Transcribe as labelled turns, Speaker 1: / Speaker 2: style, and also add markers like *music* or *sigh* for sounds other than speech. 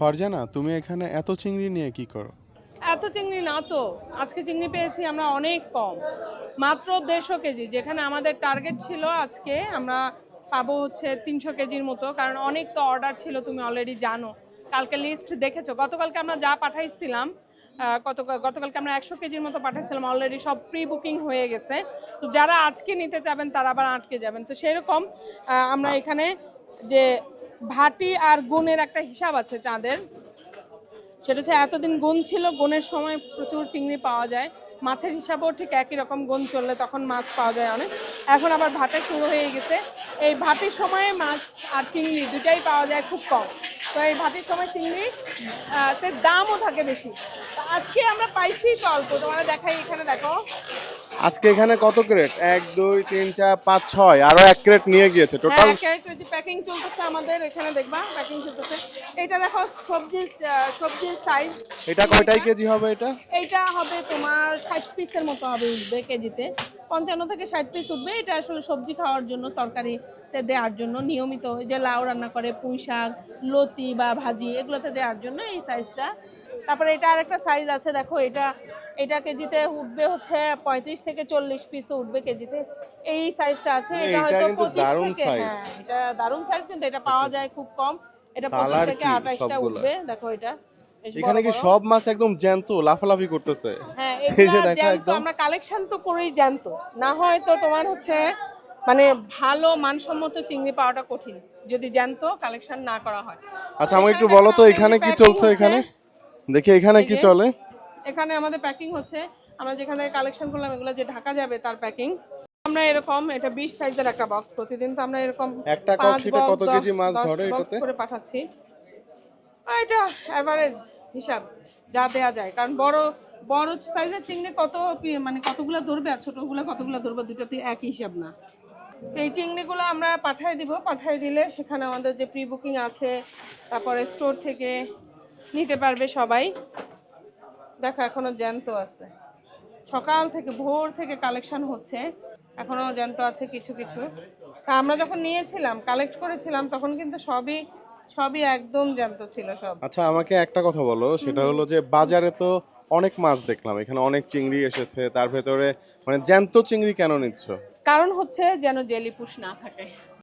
Speaker 1: ফারজানা, তুমি এখানে এত চিংড়ি নিয়ে কি করো?
Speaker 2: এত চিংড়ি না তো, আজকে চিংড়ি পেয়েছি আমরা অনেক কম, মাত্র দেড়শো কেজি, যেখানে আমাদের টার্গেট ছিল আজকে আমরা পাবো হচ্ছে তিনশো কেজির মতো, কারণ অনেক তো অর্ডার ছিল, তুমি অলরেডি জানো। কালকে লিস্ট দেখেছ, গতকালকে আমরা যা পাঠাইছিলাম গত, গতকালকে আমরা একশো কেজির মতো পাঠাইছিলাম অলরেডি সব প্রি বুকিং হয়ে গেছে। তো যারা আজকে নিতে চাবেন তারা আবার আটকে যাবেন। তো সেরকম আমরা এখানে যে ভাটি আর গুণের একটা হিসাব আছে চাঁদের। সেটা হচ্ছে এতদিন গুণ ছিল গুণের সময় প্রচুর চিংড়ি পাওয়া যায়। মাছের হিসাবেও ঠিক একই রকম গুণ চললে তখন মাছ পাওয়া যায় অনেক। এখন আবার ভাটা শুরু হয়ে গেছে। এই ভাটির সময়ে মাছ আর চিংড়ি দুটাই পাওয়া যায় খুব কম। তো এই ভাটির সময় চিংড়ি দামও থাকে বেশি। আজকে আমরা পাইছি তো অল্প, তোমাদের দেখাই এখানে, দেখো।
Speaker 1: আজকে এখানে কত ক্রেট এক দুই তিন চার পাঁচ ছয়। আরও এক ক্রেট নিয়ে গিয়েছে টোটাল
Speaker 2: প্যাকিং চলতেছে আমাদের এখানে দেখবা প্যাকিং চলতেছে। এটা দেখো সবজির সবজির সাইজ
Speaker 1: এটা কয়টাই কেজি হবে এটা?
Speaker 2: এইটা হবে তোমার ষাট পিসের মতো হবে উঠবে কেজিতে। পঞ্চান্ন থেকে ষাট পিস উঠবে। এটা আসলে সবজি খাওয়ার জন্য তরকারিতে দেওয়ার জন্য নিয়মিত। যে লাউ রান্না করে পুঁই শাক লতি বা ভাজি এগুলোতে দেওয়ার জন্য এই সাইজটা তারপরে এটা আরেকটা সাইজ আছে দেখো এটা এটা কেজিতে উঠবে হচ্ছে পঁয়ত্রিশ থেকে চল্লিশ পিস উঠবে কেজিতে। এই সাইজটা আছে এটা
Speaker 1: এটা
Speaker 2: হয়তো পঁচিশ থেকে হ্যাঁ এটা দারুণ সাইজ কিন্তু এটা পাওয়া যায় খুব কম। এটা পঁচিশ থেকে আঠাশটা উঠবে দেখো এটা
Speaker 1: এখানে কি সব মাছ একদম জ্যান্ত লাফালাফি করতেছে?
Speaker 2: হ্যাঁ। *laughs* আমরা কালেকশন তো করেই জ্যান্ত। না হয় তো তোমার হচ্ছে মানে ভালো মানসম্মত চিংড়ি পাওয়াটা কঠিন যদি জ্যান্ত কালেকশন না করা হয়।
Speaker 1: আচ্ছা আমাকে একটু বলো তো এখানে কি চলছে এখানে? দেখি এখানে কি চলে?
Speaker 2: এখানে আমাদের প্যাকিং হচ্ছে। আমরা যেখানে কালেকশন করলাম এগুলো যে ঢাকা যাবে তার প্যাকিং আমরা এরকম এটা বিশ সাইজের একটা বক্স প্রতিদিন তো আমরা এরকম
Speaker 1: একটা
Speaker 2: পাঁচ
Speaker 1: কক্সিটে কত
Speaker 2: দশ-
Speaker 1: কেজি মাছ
Speaker 2: দশ
Speaker 1: ধরে এটাতে?
Speaker 2: করে পাঠাচ্ছি। আর এটা অ্যাভারেজ হিসাব যা দেয়া যায়। কারণ বড় বড় সাইজের চিংড়ি কত মানে কতগুলো ধরবে আর ছোটগুলো কতগুলো ধরবে দুটোতে একই হিসাব না। এই চিংড়িগুলো আমরা পাঠিয়ে দিব। পাঠিয়ে দিলে সেখানে আমাদের যে প্রি বুকিং আছে তারপরে স্টোর থেকে নিতে পারবে সবাই। দেখো এখনও জ্যান্ত আছে। সকাল থেকে ভোর থেকে কালেকশন হচ্ছে। এখনও জ্যান্ত আছে কিছু কিছু। তা আমরা যখন নিয়েছিলাম কালেক্ট করেছিলাম তখন কিন্তু সবই সবই একদম জ্যান্ত ছিল সব।
Speaker 1: আচ্ছা আমাকে একটা কথা বলো। সেটা হলো যে বাজারে তো অনেক মাছ দেখলাম। এখানে অনেক চিংড়ি এসেছে। তার ভেতরে মানে জ্যান্ত চিংড়ি কেন নিচ্ছ?
Speaker 2: কারণ হচ্ছে যেন জেলিপুষ না থাকে।